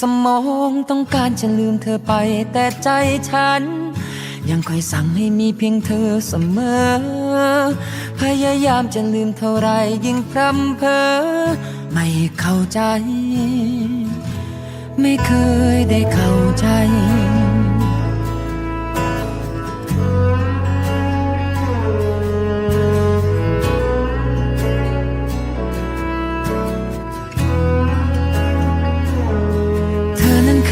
สมองต้องการจะลืมเธอไป แต่ใจฉัน ยังคอยสั่งให้มีเพียงเธอเสมอ พยายามจะลืมเท่าไรยิ่งพร่ำเพ้อไม่เข้าใจ ไม่เคยได้เข้าใจ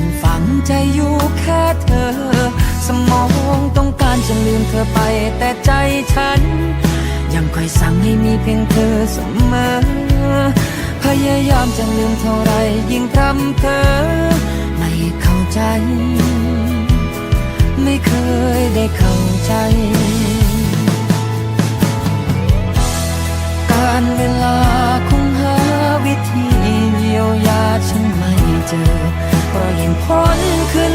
มันฝังใจอยู่แค่เธอ สมองต้องการจะลืมเธอไปแต่ใจฉัน ยังคอยสั่งให้มีเพียงเธอเสมอ พยายามจะลืมเท่าไรยิ่งทำเธอ ไม่เข้าใจ ไม่เคยได้เข้าใจการเวลาคงหาวิธีเยียวยาฉันไม่เจอ ก็ยังพ้นขึ้น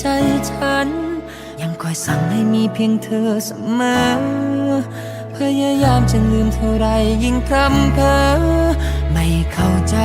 ใจฉัน ยังคอยสั่งให้มีเพียงเธอเสมอ พยายามจะลืมเท่าไรยิ่งคำเพ้อไม่เข้าใจ